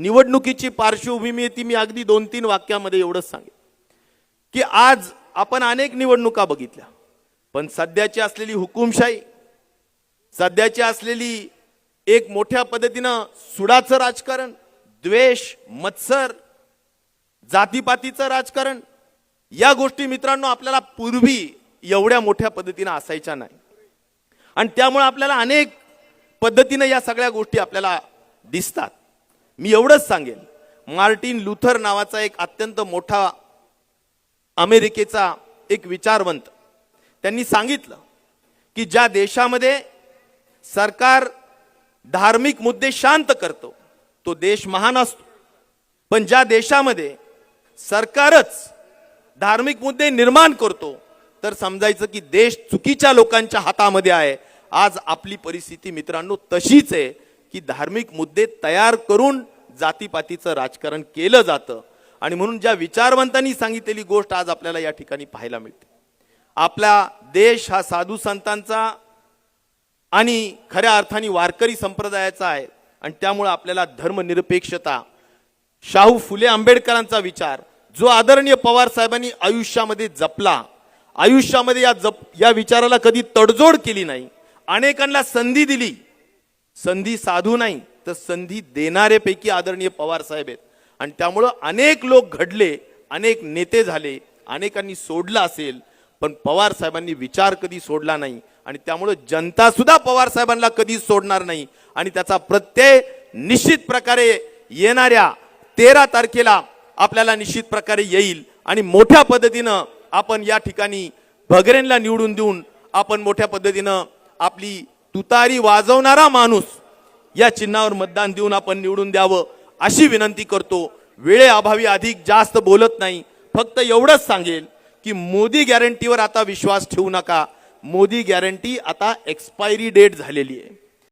निवडणुकीची पार्श्वभूमी आहे ती मी अगदी दोन तीन वाक्यामध्ये एवढंच सांगेन. की आज आपण अनेक निवडणुका बघितल्या. पण सध्याची असलेली हुकुमशाही सध्याची असलेली एक मोठ्या पद्धतीनं सुडाचं राजकारण द्वेष मत्सर जातीपातीचं राजकारण या गोष्टी मित्रांनो आपल्याला पूर्वी एवढ्या मोठ्या पद्धतीनं असायच्या नाही. आणि त्यामुळे आपल्याला अनेक पद्धतीनं या सगळ्या गोष्टी आपल्याला दिसतात. मी एवढंच सांगेन. मार्टिन लुथर नावाचा एक अत्यंत मोठा अमेरिकेचा एक विचारवंत. त्यांनी सांगितलं की ज्या देशामध्ये सरकार धार्मिक मुद्दे शांत करतो तो देश महान असतो. पण ज्या देशामध्ये सरकारच धार्मिक मुद्दे निर्माण करतो तर समजायचं की देश चुकीच्या लोकांच्या हातामध्ये आहे. आज आपली परिस्थिती मित्रांनो तशीच आहे की धार्मिक मुद्दे तयार करून जातीपातीचं राजकारण केलं जातं. आणि म्हणून ज्या विचारवंतांनी सांगितलेली गोष्ट आज आपल्याला या ठिकाणी पाहायला मिळते. आपला देश हा साधू संतांचा आणि खऱ्या अर्थाने वारकरी संप्रदायाचा आहे. आणि त्यामुळं आपल्याला धर्मनिरपेक्षता शाहू फुले आंबेडकरांचा विचार जो आदरणीय पवार साहेबांनी आयुष्यामध्ये जपला. आयुष्यामध्ये या जप या विचाराला कधी तडजोड केली नाही. अनेकांना संधी दिली. संधी साधू नाही. तर संधी देणाऱ्यापैकी आदरणीय पवार साहेब आहेत. आणि त्यामुळं अनेक लोक घडले अनेक नेते झाले अनेकांनी सोडलं असेल पण पवार साहेबांनी विचार कधी सोडला नाही. आणि त्यामुळं जनता सुद्धा पवार साहेबांना कधीच सोडणार नाही. आणि त्याचा प्रत्यय निश्चित प्रकारे येणाऱ्या तेरा तारखेला आपल्याला निश्चित प्रकारे येईल. आणि मोठ्या पद्धतीनं आपण या ठिकाणी भगरेनला निवडून देऊन आपण मोठ्या पद्धतीनं आपली तुतारी वाजवणारा माणूस या चिन्हावर मतदान देऊन आपण निवडून द्यावं अशी विनंती करतो. वेळेअभावी अधिक जास्त बोलत नाही. फक्त एवढंच सांगेल की मोदी गॅरंटीवर आता विश्वास ठेवू नका. मोदी गॅरंटी आता एक्सपायरी डेट झालेली आहे.